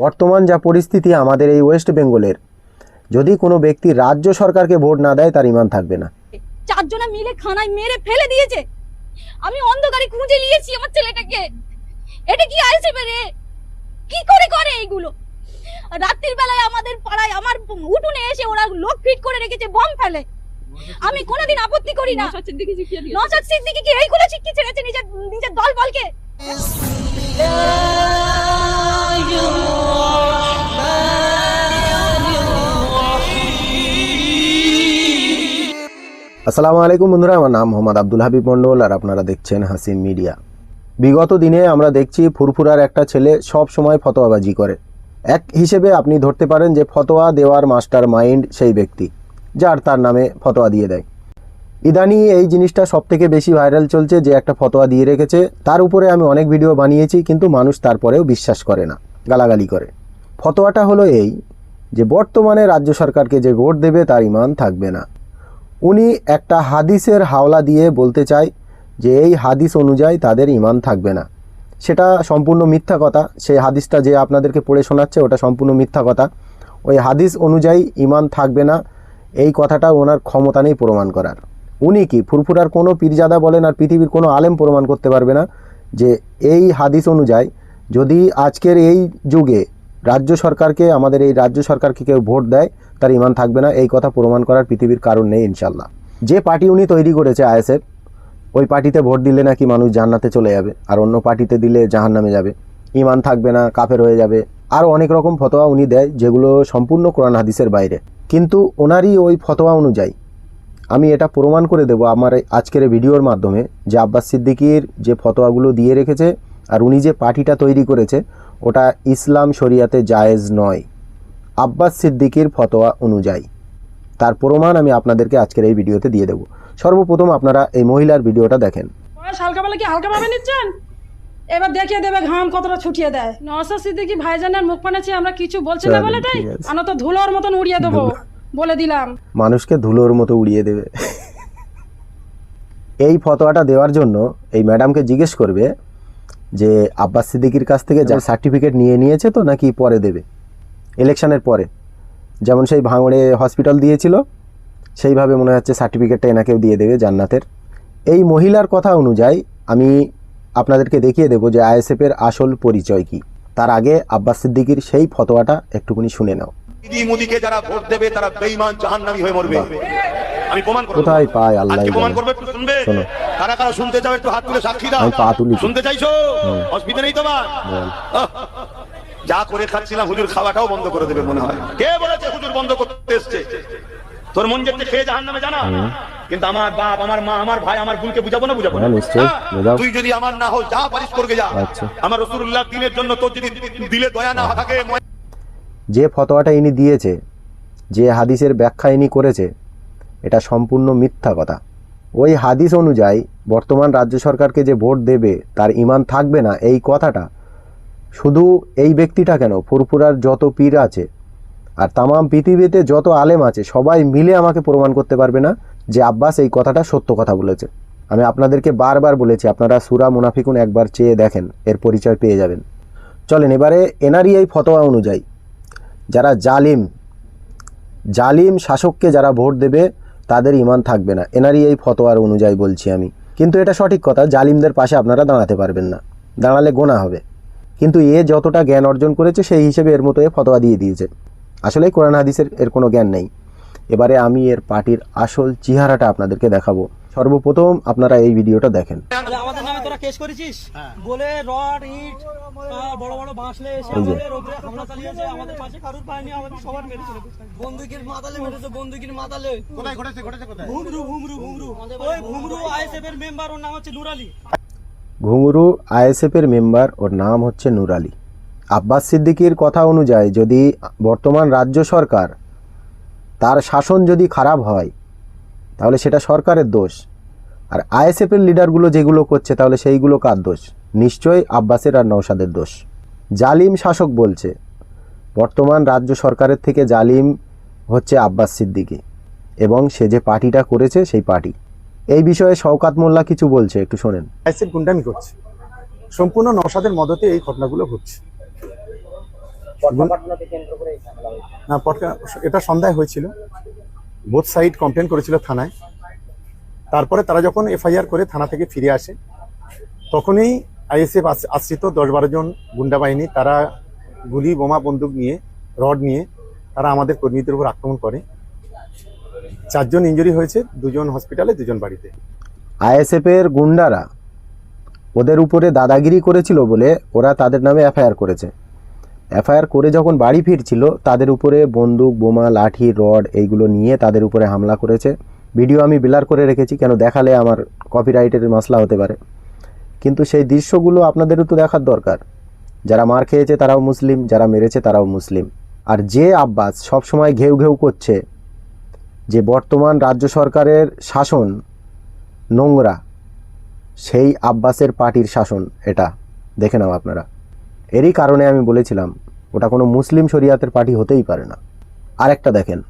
বর্তমান যা পরিস্থিতি আমাদের এই ওয়েস্ট বেঙ্গলের যদি কোনো ব্যক্তি রাজ্য সরকারকে ভোট না দেয় তার ইমান থাকবে না। চারজনে মিলে খানায় মেরে ফেলে দিয়েছে। আমি অন্ধকারে খুঁজে নিয়েছি আমার ছেলেটাকে। এটা কি আইছে রে? কি করে করে এইগুলো? রাত্রির বেলায় আমাদের পাড়ায় আমার উঠোনে এসে ওরা লোক ফিট করে রেখেছে বম ফেলে। আমি কোনোদিন আপত্তি করি না। নসাদ সিদ্দিকি কি এইগুলো শিক্ষি ছেড়েছে নিজের নিজের দল বলকে আসসালামু আলাইকুম বন্ধুরা, আমার নাম মোহাম্মদ আব্দুল হাবিব মন্ডল আর আপনারা দেখছেন হাসিম মিডিয়া। বিগত দিনে আমরা দেখছি ফুরফুরার একটা ছেলে সব সময় ফতোয়াবাজি করে। এক হিসেবে আপনি ধরতে পারেন যে ফতোয়া দেওয়ার মাস্টার মাইন্ড সেই ব্যক্তি, যার তার নামে ফতোয়া দিয়ে দেয়। ইদানি এই জিনিসটা সব থেকে বেশি ভাইরাল চলছে যে একটা ফতোয়া দিয়ে রেখেছে, তার উপরে আমি অনেক ভিডিও বানিয়েছি, কিন্তু মানুষ তারপরেও বিশ্বাস করে না, গালাগালি করে। ফতোয়াটা হলো এই যে বর্তমানে রাজ্য সরকারকে যে ভোট দেবে তার ইমান থাকবে না। উনি একটা হাদিসের হাওলা দিয়ে বলতে চায় যে এই হাদিস অনুযায়ী তাদের ইমান থাকবে না। সেটা সম্পূর্ণ মিথ্যা কথা। সেই হাদিসটা যে আপনাদেরকে পড়ে শোনাচ্ছে, ওটা সম্পূর্ণ মিথ্যা কথা। ওই হাদিস অনুযায়ী ইমান থাকবে না, এই কথাটা ওনার ক্ষমতা নেই প্রমাণ করার। উনি কি ফুরফুরার কোনো পীরজাদা বলেন আর পৃথিবীর কোনো আলেম প্রমাণ করতে পারবে না যে এই হাদিস অনুযায়ী যদি আজকের এই যুগে রাজ্য সরকারকে, আমাদের এই রাজ্য সরকারকে কেউ ভোট দেয় তার ইমান থাকবে না, এই কথা প্রমাণ করার পৃথিবীর কারণ নেই ইনশাল্লাহ যে পার্টি উনি তৈরি করেছে আইএসএফ, ওই পার্টিতে ভোট দিলে নাকি মানুষ জান্নাতে চলে যাবে, আর অন্য পার্টিতে দিলে জাহান নামে যাবে। ইমান থাকবে না, কাফের হয়ে যাবে। আরও অনেক রকম ফতোয়া উনি দেয়, যেগুলো সম্পূর্ণ কোরআন হাদিসের বাইরে। কিন্তু ওনারই ওই ফতোয়া অনুযায়ী আমি এটা প্রমাণ করে দেব আমার আজকের ভিডিওর মাধ্যমে, যে আব্বাস সিদ্দিকির যে ফতোয়াগুলো দিয়ে রেখেছে আর উনি যে পার্টিটা তৈরি করেছে, ওটা ইসলাম শরিয়াতে জায়েজ নয়। আব্বাস সিদ্দিকির ফতোয়া অনুযায়ী। তার প্রমাণ আমি আপনাদেরকে আজকের এই ভিডিওতে দিয়ে দেব। সর্বপ্রথম আপনারা এই মহিলার ভিডিওটা দেখেন। কি নিচ্ছেন? এবার দেখিয়ে দেবে ঘাম কতটা ছুটিয়ে দেয়। নসা সিদ্দিকি ভাইজানের মুখ পানেছি আমরা কিছু বলছি না বলে তাই? আমরা তো ধুলোর মতন উড়িয়ে দেবো বলে দিলাম। মানুষকে ধুলোর মতো উড়িয়ে দেবে। এই ফতোয়াটা দেওয়ার জন্য এই ম্যাডামকে জিজ্ঞেস করবে যে আব্বাস সিদ্দিকির কাছ থেকে যা সার্টিফিকেট নিয়ে নিয়েছে তো নাকি পরে দেবে? ইলেকশনের পরে। যেমন সেই ভাঙড়ে হসপিটাল দিয়েছিল সেইভাবে মনে হচ্ছে সার্টিফিকেটটা এনাকেও দিয়ে দেবে জান্নাতের। এই মহিলার কথা অনুযায়ী আমি আপনাদেরকে দেখিয়ে দেবো যে আইএসএফের আসল পরিচয় কি। তার আগে আব্বাস সিদ্দিকির সেই ফতোয়াটা একটুকুনি শুনে নাও। মোদিকে যারা ভোট দেবে তারা বেঈমান জাহান্নামী হয়ে মরবে। আমি প্রমাণ করব। কোথায় পায় আল্লাহ প্রমাণ করবে একটু শুনবে? শোনো। কারা কারা শুনতে চাও একটু হাত তুলে সাক্ষী দাও। আমি পা তুলেছি। শুনতে চাইছো? অসুবিধা নেই তোমার। যা করে খাচ্ছিলাম হুজুর খাওয়াটাও বন্ধ করে দেবে মনে হয়। কে বলেছে হুজুর বন্ধ করতে এসছে? তোর মন যেতে খেয়ে জাহান্নামে জানা। কিন্তু আমার বাপ আমার মা আমার ভাই আমার বোনকে বুঝাবো না বুঝাবো না? হ্যাঁ, হ্যাঁ? তুই যদি আমার না হও যা পারিস করবে যা। আচ্ছা। আমার রসুল্লাহ দিনের জন্য তোর যদি দিলে দয়া না থাকে যে ফতোয়াটা ইনি দিয়েছে যে হাদিসের ব্যাখ্যা ইনি করেছে এটা সম্পূর্ণ মিথ্যা কথা। ওই হাদিস অনুযায়ী বর্তমান রাজ্য সরকারকে যে ভোট দেবে তার ইমান থাকবে না এই কথাটা শুধু এই ব্যক্তিটা কেন? ফুরফুরার যত পীর আছে আর তামাম পৃথিবীতে যত আলেম আছে, সবাই মিলে আমাকে প্রমাণ করতে পারবে না যে আব্বাস এই কথাটা সত্য কথা বলেছে। আমি আপনাদেরকে বারবার বলেছি, আপনারা সুরা মুনাফিকুন একবার চেয়ে দেখেন, এর পরিচয় পেয়ে যাবেন। চলেন এবারে এনারই এই ফতোয়া অনুযায়ী। যারা জালিম জালিম শাসককে যারা ভোট দেবে, তাদের ইমান থাকবে না। এনারই এই ফতোয়ার অনুযায়ী বলছি আমি। কিন্তু এটা সঠিক কথা, জালিমদের পাশে আপনারা দাঁড়াতে পারবেন না। দাঁড়ালে গোনা হবে। কিন্তু এ যতটা জ্ঞান অর্জন করেছে সেই হিসেবে এর মতো এ ফতোয়া দিয়ে দিয়েছে। আসলে কোরআন হাদিসের এর কোনো জ্ঞান নেই। এবারে আমি এর পার্টির আসল চেহারাটা আপনাদেরকে দেখাবো। সর্বপ্রথম আপনারা এই ভিডিওটা দেখেন। তাহলে আমাদের নামে তোরা কেস করেছিস? বলে রড ইট আহ, বড় বড় বাঁশলে এসে আমাদের উপরে হামলা চালিয়েছে আমাদের পাশে কারুর পায়নি আমাদের সবার মেরেছিল বন্দুকের মাতালে মেরেছে বন্দুকের মাতালে। কোথায় ঘটেছে ঘটেছে কোথায়? ভুমরু ভুমরু ভুমরু। ওই ভুমরু আইএসএফ এর মেম্বার ওর নাম হচ্ছে নুর আলী ঘুঙরু আইএসএফের মেম্বার ওর নাম হচ্ছে নূর আব্বাস সিদ্দিকির কথা অনুযায়ী যদি বর্তমান রাজ্য সরকার তার শাসন যদি খারাপ হয়, তাহলে সেটা সরকারের দোষ। আর আইএসএফের লিডারগুলো যেগুলো করছে, তাহলে সেইগুলো কার দোষ? নিশ্চয়ই আব্বাসের আর নৌসাদের দোষ। জালিম শাসক বলছে, বর্তমান রাজ্য সরকারের থেকে জালিম হচ্ছে আব্বাস সিদ্দিকি এবং সে যে পার্টিটা করেছে, সেই পার্টি। এই বিষয়ে শওকাত মোল্লা কিছু বলছে একটু শোনেন। আইসির গুন্ডামি করছে। সম্পূর্ণ নসাদের মদতে এই ঘটনাগুলো ঘটছে। না পটকা এটা সন্ধ্যায় হয়েছিল। বোথ সাইড কমপ্লেন করেছিল থানায়। তারপরে তারা যখন এফআইআর করে থানা থেকে ফিরে আসে তখনই আইএসএফ আশ্রিত দশ বারো জন গুন্ডা বাহিনী তারা গুলি বোমা বন্দুক নিয়ে রড নিয়ে তারা আমাদের কর্মীদের উপর আক্রমণ করে। চারজন ইঞ্জুরি হয়েছে, দুজন হসপিটালে দুজন বাড়িতে। আইএসএফের গুন্ডারা ওদের উপরে দাদাগিরি করেছিল বলে ওরা তাদের নামে এফআইআর করেছে। এফআইআর করে যখন বাড়ি ফিরছিল, তাদের উপরে বন্দুক, বোমা, লাঠি, রড এইগুলো নিয়ে তাদের উপরে হামলা করেছে। ভিডিও আমি বিলার করে রেখেছি, কেন দেখালে আমার কপিরাইটের মশলা হতে পারে। কিন্তু সেই দৃশ্যগুলো আপনাদেরও তো দেখার দরকার। যারা মার খেয়েছে তারাও মুসলিম, যারা মেরেছে তারাও মুসলিম। আর যে আব্বাস সবসময় ঘেউ ঘেউ করছে যে বর্তমান রাজ্য সরকারের শাসন নোংরা, সেই আব্বাসের পার্টির শাসন এটা। দেখে নাও আপনারা। এরই কারণে আমি বলেছিলাম, ওটা কোনো মুসলিম শরিয়াতের পার্টি হতেই পারে না। আরেকটা দেখেন,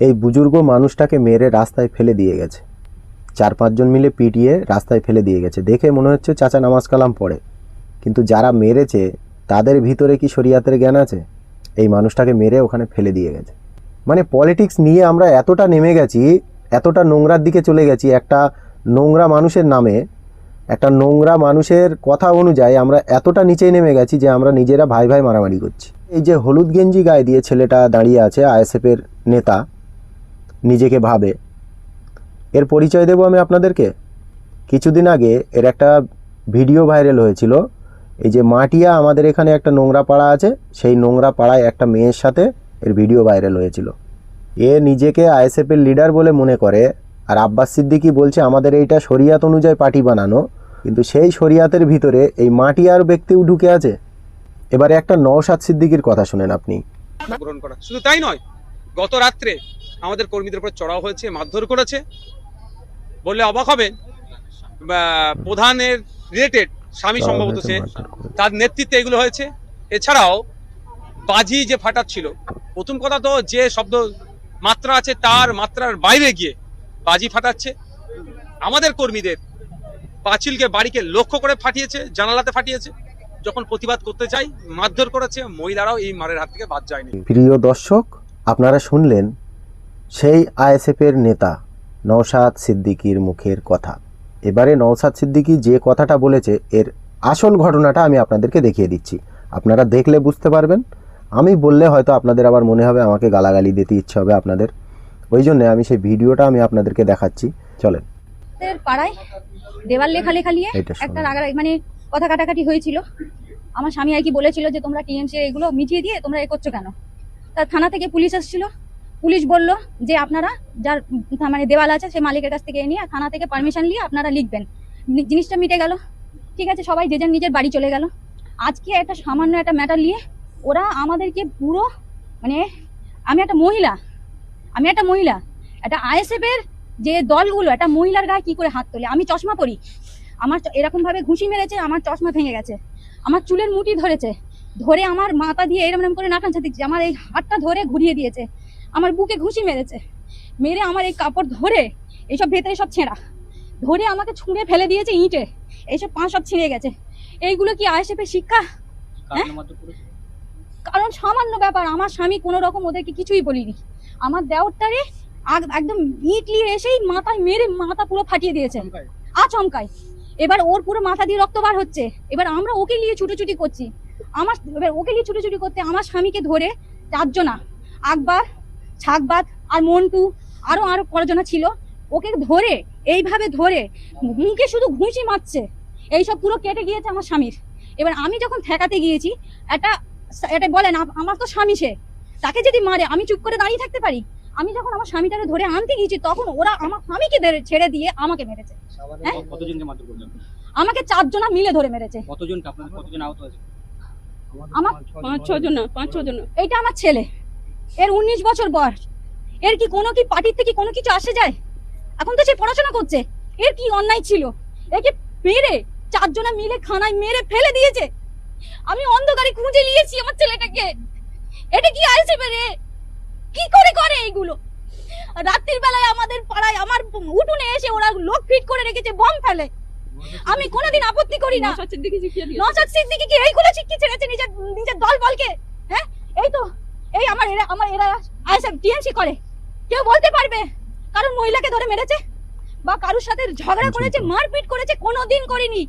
এই বুজুর্গ মানুষটাকে মেরে রাস্তায় ফেলে দিয়ে গেছে। চার পাঁচজন মিলে পিটিয়ে রাস্তায় ফেলে দিয়ে গেছে। দেখে মনে হচ্ছে চাচা নামাজ কালাম পড়ে। কিন্তু যারা মেরেছে, তাদের ভিতরে কি শরিয়াতের জ্ঞান আছে? এই মানুষটাকে মেরে ওখানে ফেলে দিয়ে গেছে। মানে পলিটিক্স নিয়ে আমরা এতটা নেমে গেছি, এতটা নোংরার দিকে চলে গেছি, একটা নোংরা মানুষের নামে, একটা নোংরা মানুষের কথা অনুযায়ী আমরা এতটা নিচে নেমে গেছি যে আমরা নিজেরা ভাই ভাই মারামারি করছি। এই যে হলুদ গেঞ্জি গায়ে দিয়ে ছেলেটা দাঁড়িয়ে আছে আইএসএফের নেতা, নিজেকে ভাবে, এর পরিচয় দেবো আমি আপনাদেরকে? কিছুদিন আগে এর একটা ভিডিও ভাইরাল হয়েছিল, এই যে মাটিয়া আমাদের এখানে একটা নোংরা পাড়া আছে, সেই নোংরা পাড়ায় একটা মেয়ের সাথে এর ভিডিও ভাইরাল হয়েছিল। এ নিজেকে আইএসএফের লিডার বলে মনে করে আর আব্বাস সিদ্দিকি বলছে আমাদের এইটা শরিয়াত অনুযায়ী পার্টি বানানো কিন্তু সেই শরিয়াতের ভিতরে এই মাটি আর ব্যক্তিও ঢুকে আছে। এবারে একটা নওশাদ সিদ্দিকির কথা শুনেন আপনি। গ্রহণ করা। শুধু তাই নয় গত রাত্রে আমাদের কর্মীদের উপর চড়াও হয়েছে মারধর করেছে। বললে অবাক হবেন বা প্রধানের রিলেটেড স্বামী সম্ভবত সে তার নেতৃত্বে এগুলো হয়েছে। এছাড়াও বাজি যে ফাটাচ্ছিল, প্রথম কথা তো যে শব্দ মাত্রা আছে তার মাত্রার বাইরে গিয়ে বাজি ফাটাচ্ছে। আমাদের কর্মীদের পাঁচিলকে বাড়িকে লক্ষ্য করে ফাটিয়েছে, জানালাতে ফাটিয়েছে। যখন প্রতিবাদ করতে চাই, মারধর করেছে, মহিলারাও এই মারের হাত থেকে বাদ যায়নি। প্রিয় দর্শক, আপনারা শুনলেন সেই আইএসএফের নেতা নওশাদ সিদ্দিকির মুখের কথা। এবারে নওশাদ সিদ্দিকি যে কথাটা বলেছে, এর আসল ঘটনাটা আমি আপনাদেরকে দেখিয়ে দিচ্ছি। আপনারা দেখলে বুঝতে পারবেন আমি বললে হয়তো আপনাদের আবার মনে হবে আমাকে গালাগালি দিতে ইচ্ছে হবে আপনাদের। ওই জন্য আমি সেই ভিডিওটা আমি আপনাদেরকে দেখাচ্ছি। চলেন। পাড়ায় দেওয়াল লেখা লেখা নিয়ে একটা রাগা মানে কথা কাটাকাটি হয়েছিল। আমার স্বামী আর কি বলেছিল যে তোমরা টিএমসি এগুলো মিটিয়ে দিয়ে তোমরা এ করছ কেন? তা থানা থেকে পুলিশ এসেছিল পুলিশ বলল যে আপনারা যার মানে দেওয়াল আছে সেই মালিকের কাছ থেকে নিয়ে থানা থেকে পারমিশন নিয়ে আপনারা লিখবেন। জিনিসটা মিটে গেল। ঠিক আছে সবাই যে যার নিজের বাড়ি চলে গেল। আজকে একটা সামান্য একটা ম্যাটার নিয়ে ওরা আমাদেরকে পুরো মানে আমি একটা মহিলা আমি একটা মহিলা একটা আইএসএফ এর যে দলগুলো একটা মহিলার গায়ে কি করে হাত তোলে? আমি চশমা পরি। আমার এরকম ভাবে ঘুষি মেরেছে আমার চশমা ভেঙে গেছে। আমার চুলের মুঠি ধরেছে। ধরে আমার মাথা দিয়ে এরম এরম করে নাকান দিচ্ছে আমার এই হাতটা ধরে ঘুরিয়ে দিয়েছে। আমার বুকে ঘুষি মেরেছে। মেরে আমার এই কাপড় ধরে এইসব ভেতরে সব ছেঁড়া। ধরে আমাকে ছুঁড়ে ফেলে দিয়েছে ইঁটে। এইসব পাঁচ সব ছিঁড়ে গেছে। এইগুলো কি আইএসএফের শিক্ষা? হ্যাঁ? কারণ সামান্য ব্যাপার আমার স্বামী কোনো রকম ওদেরকে কিছুই বলিনি। আমার দেওরটারে একদম ইট নিয়ে এসেই মাথায় মেরে মাথা পুরো ফাটিয়ে দিয়েছে। আচমকায়। এবার ওর পুরো মাথা দিয়ে রক্ত বার হচ্ছে। এবার আমরা ওকে নিয়ে ছুটোছুটি করছি। আমার এবার ওকে নিয়ে ছুটোছুটি করতে আমার স্বামীকে ধরে চারজনা আকবর ছাকবাদ আর মন্টু আরও আরও কজনা ছিল। ওকে ধরে এইভাবে ধরে মুখে শুধু ঘুষি মারছে। এইসব পুরো কেটে গিয়েছে আমার স্বামীর। এবার আমি যখন ঠেকাতে গিয়েছি এটা এটা বলেন আমার তো স্বামী সে। তাকে যদি মারে আমি চুপ করে দাঁড়িয়ে থাকতে পারি? আমি যখন আমার স্বামীটাকে ধরে আনতে গিয়েছি তখন ওরা আমার স্বামীকে ছেড়ে দিয়ে আমাকে মেরেছে। হ্যাঁ? আমাকে চারজনা মিলে ধরে মেরেছে। আমার পাঁচ ছ জন পাঁচ ছ জন এইটা আমার ছেলে। এর উনিশ বছর বয়স। এর কি কোনো কি পার্টির থেকে কোনো কিছু আসে যায়? এখন তো সে পড়াশোনা করছে। এর কি অন্যায় ছিল? একে মেরে চারজনা মিলে খানায় মেরে ফেলে দিয়েছে? আমি অন্ধকারে খুঁজে নিয়েছি আমার ছেলেটাকে। এটা কি আইছে রে? কি করে করে এইগুলো? রাত্রির বেলায় আমাদের পাড়ায় আমার উঠোনে এসে ওরা লোক ফিট করে রেখেছে বম ফেলে। আমি কোনোদিন আপত্তি করি না। নসাদ সিদ্দিকি কি এইগুলো শিক্ষি ছেড়েছে নিজের নিজের দল বলকে? হ্যাঁ? এই তো এই আমার এরা আমার এরা আইএসএফ টিএমসি করে। কেউ বলতে পারবে কারণ মহিলাকে ধরে মেরেছে? বা কারোর সাথে ঝগড়া করেছে মারপিট করেছে কোনোদিন করিনি।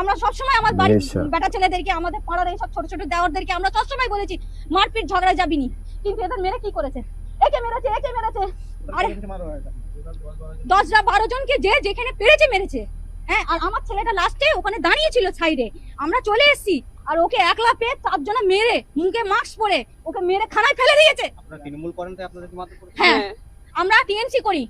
আমরা সবসময় আমার বাড়ির বেটা ছেলেদেরকে আমাদের পাড়ার এইসব ছোট ছোট দেওয়ারদেরকে আমরা সবসময় বলেছি মারপিট ঝগড়া যাবিনি। কিন্তু এদের মেরে কি করেছে? একে মেরেছে একে মেরেছে। আরে দশটা বারো জনকে যে যেখানে পেরেছে মেরেছে। হ্যাঁ আর আমার ছেলেটা লাস্টে ওখানে দাঁড়িয়ে ছিল সাইডে। আমরা চলে এসেছি আর ওকে একলা পেয়ে চারজনা মেরে মুখে মাস্ক পরে ওকে মেরে খানায় ফেলে দিয়েছে। আপনারা তৃণমূল করেন তাই আপনাদেরকে মারধর হ্যাঁ। আমরা টিএমসি করি।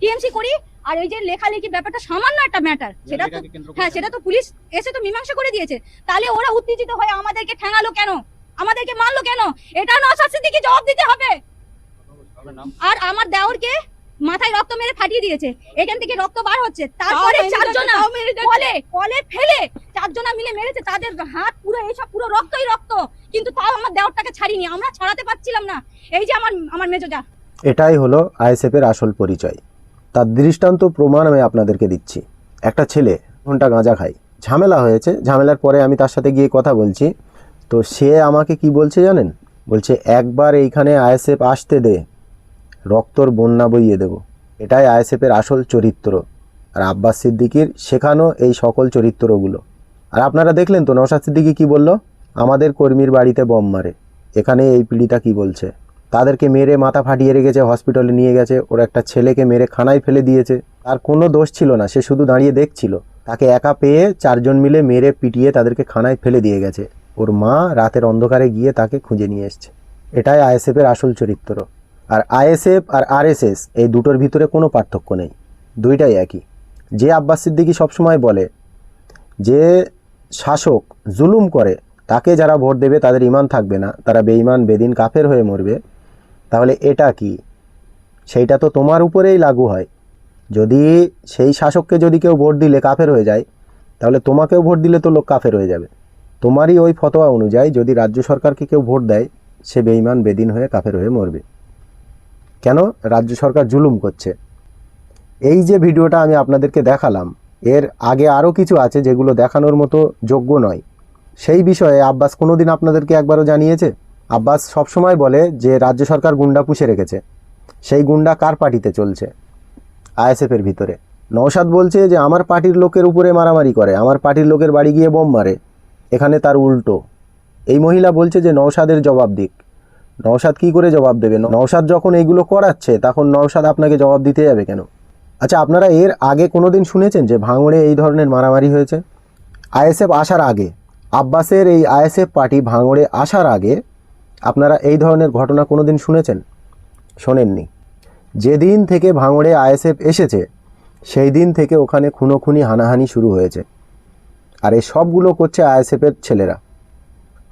টিএমসি করি আর এই যে লেখালেখি ব্যাপারটা সামান্য একটা ম্যাটার সেটা তো হ্যাঁ সেটা তো পুলিশ এসে তো মীমাংসা করে দিয়েছে। তাহলে ওরা উত্তেজিত হয়ে আমাদেরকে ঠেঙালো কেন? আমাদেরকে মারলো কেন? এটা নসাদ সিদ্দিকি জবাব দিতে হবে। আর আমার দেওরকে মাথায় রক্ত মেরে ফাটিয়ে দিয়েছে। এখান থেকে রক্ত বার হচ্ছে। তারপরে চারজনা কলে কলে ফেলে চারজনা মিলে মেরেছে। তাদের হাত পুরো এইসব পুরো রক্তই রক্ত। কিন্তু তাও আমার দেওরটাকে ছাড়িনি। আমরা ছাড়াতে পারছিলাম না। এই যে আমার আমার মেজোজা এটাই হলো আইএসএফ এর আসল পরিচয়। তার দৃষ্টান্ত প্রমাণ আমি আপনাদেরকে দিচ্ছি। একটা ছেলে ঘণ্টা গাঁজা খায়। ঝামেলা হয়েছে, ঝামেলার পরে আমি তার সাথে গিয়ে কথা বলছি। তো সে আমাকে কি বলছে জানেন? বলছে, একবার এইখানে আইএসএফ আসতে দে, রক্তর বন্যা বইয়ে দেব। এটাই আইএসএফের আসল চরিত্র। আর আব্বাস সিদ্দিকির শেখানো এই সকল চরিত্রগুলো। আর আপনারা দেখলেন তো, নওশাদ সিদ্দিকি কি বলল? আমাদের কর্মীর বাড়িতে বম মারে। এখানে এই পিড়িটা কি বলছে? তাদেরকে মেরে মাথা ফাটিয়ে রেখেছে হসপিটালে নিয়ে গেছে। ওর একটা ছেলেকে মেরে খানায় ফেলে দিয়েছে। তার কোনো দোষ ছিল না, সে শুধু দাঁড়িয়ে দেখছিল। তাকে একা পেয়ে চারজন মিলে মেরে পিটিয়ে তাদেরকে খানায় ফেলে দিয়ে গেছে। ওর মা রাতের অন্ধকারে গিয়ে তাকে খুঁজে নিয়ে এসছে। এটাই আইএসএফের আসল চরিত্র। আর আইএসএফ আর আরএসএস এই দুটোর ভিতরে কোনো পার্থক্য নেই। দুইটাই একই। যে আব্বাস সিদ্দিকি সবসময় বলে যে শাসক জুলুম করে, তাকে যারা ভোট দেবে তাদের ইমান থাকবে না। তারা বেঈমান, বেদিন, কাফের হয়ে মরবে। তাহলে এটা কি? সেইটা তো তোমার উপরেই লাগু হয়। যদি সেই শাসককে যদি কেউ ভোট দিলে কাফের হয়ে যায়, তাহলে তোমাকেও ভোট দিলে তো লোক কাফের হয়ে যাবে। তোমারই ওই ফতোয়া অনুযায়ী যদি রাজ্য সরকারকে কেউ ভোট দেয়, সে বেইমান বেদিন হয়ে কাফের হয়ে মরবে। কেন? রাজ্য সরকার জুলুম করছে। এই যে ভিডিওটা আমি আপনাদেরকে দেখালাম, এর আগে আরও কিছু আছে যেগুলো দেখানোর মতো যোগ্য নয়। সেই বিষয়ে আব্বাস কোনোদিন আপনাদেরকে একবারও জানিয়েছে? আব্বাস সবসময় বলে যে, রাজ্য সরকার গুন্ডা পুষে রেখেছে। সেই গুন্ডা কার পার্টিতে চলছে? আইএসএফের ভিতরে। নৌসাদ বলছে যে, আমার পার্টির লোকের উপরে মারামারি করে, আমার পার্টির লোকের বাড়ি গিয়ে বোম মারে, এখানে তার উল্টো। এই মহিলা বলছে যে নৌসাদের জবাব দিক। নৌসাদ কি করে জবাব দেবে? নৌসাদ যখন এইগুলো করাচ্ছে, তখন নৌসাদ আপনাকে জবাব দিতে যাবে কেন? আচ্ছা আপনারা এর আগে কোনোদিন শুনেছেন যে, ভাঙড়ে এই ধরনের মারামারি হয়েছে? আইএসএফ আসার আগে, আব্বাসের এই আইএসএফ পার্টি ভাঙড়ে আসার আগে আপনারা এই ধরনের ঘটনা কোনো দিন শুনেছেন? শোনেননি। যেদিন থেকে ভাঙড়ে আইএসএফ এসেছে, সেই দিন থেকে ওখানে খুনোখুনি হানাহানি শুরু হয়েছে। আর এই সবগুলো করছে আইএসএফের ছেলেরা।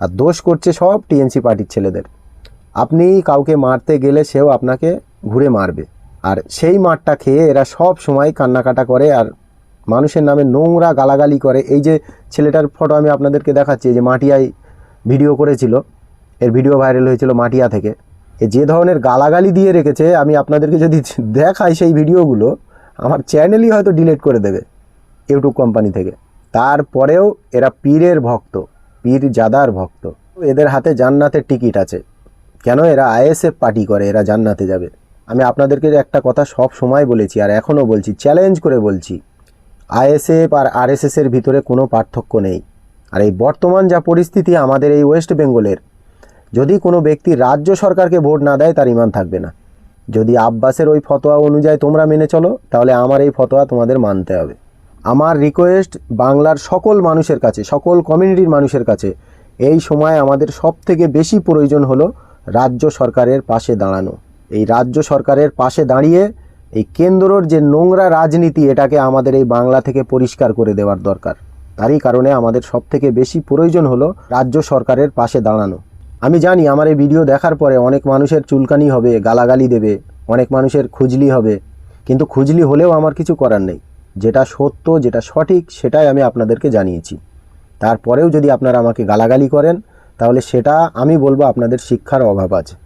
আর দোষ করছে সব টিএমসি পার্টির ছেলেদের। আপনি কাউকে মারতে গেলে সেও আপনাকে ঘুরে মারবে। আর সেই মারটা খেয়ে এরা সব সময় কান্নাকাটা করে আর মানুষের নামে নোংরা গালাগালি করে। এই যে ছেলেটার ফটো আমি আপনাদেরকে দেখাচ্ছি যে মাটিয়ায় ভিডিও করেছিল এর ভিডিও ভাইরাল হয়েছিল মাটিয়া থেকে। এ যে ধরনের গালাগালি দিয়ে রেখেছে, আমি আপনাদেরকে যদি দেখাই সেই ভিডিওগুলো আমার চ্যানেলই হয়তো ডিলিট করে দেবে ইউটিউব কোম্পানি থেকে। তারপরেও এরা পীরের ভক্ত, পীর জাদার ভক্ত। এদের হাতে জান্নাতের টিকিট আছে। কেন এরা আইএসএফ পার্টি করে, এরা জান্নাতে যাবে? আমি আপনাদেরকে একটা কথা সব সময় বলেছি, আর এখনও বলছি চ্যালেঞ্জ করে বলছি। আইএসএফ আর আরএসএসের ভিতরে কোনো পার্থক্য নেই। আর এই বর্তমান যা পরিস্থিতি, আমাদের এই ওয়েস্ট বেঙ্গলের যদি কোনো ব্যক্তি রাজ্য সরকারকে ভোট না দেয়, তার ইমান থাকবে না। যদি আব্বাসের ওই ফতোয়া অনুযায়ী তোমরা মেনে চলো, তাহলে আমার এই ফতোয়া তোমাদের মানতে হবে। আমার রিকোয়েস্ট বাংলার সকল মানুষের কাছে, সকল কমিউনিটির মানুষের কাছে, এই সময় আমাদের সব থেকে বেশি প্রয়োজন হলো রাজ্য সরকারের পাশে দাঁড়ানো। এই রাজ্য সরকারের পাশে দাঁড়িয়ে এই কেন্দ্রর যে নোংরা রাজনীতি, এটাকে আমাদের এই বাংলা থেকে পরিষ্কার করে দেওয়ার দরকার। তারই কারণে আমাদের সব থেকে বেশি প্রয়োজন হলো রাজ্য সরকারের পাশে দাঁড়ানো। আমি জানি আমার এই ভিডিও দেখার পরে অনেক মানুষের চুলকানি হবে, গালাগালি দেবে, অনেক মানুষের খুজলি হবে। কিন্তু খুজলি হলেও আমার কিছু করার নেই। যেটা সত্য, যেটা সঠিক, সেটাই আমি আপনাদেরকে জানিয়েছি। তারপরেও যদি আপনারা আমাকে গালাগালি করেন, তাহলে সেটা আমি বলব আপনাদের শিক্ষার অভাব আছে।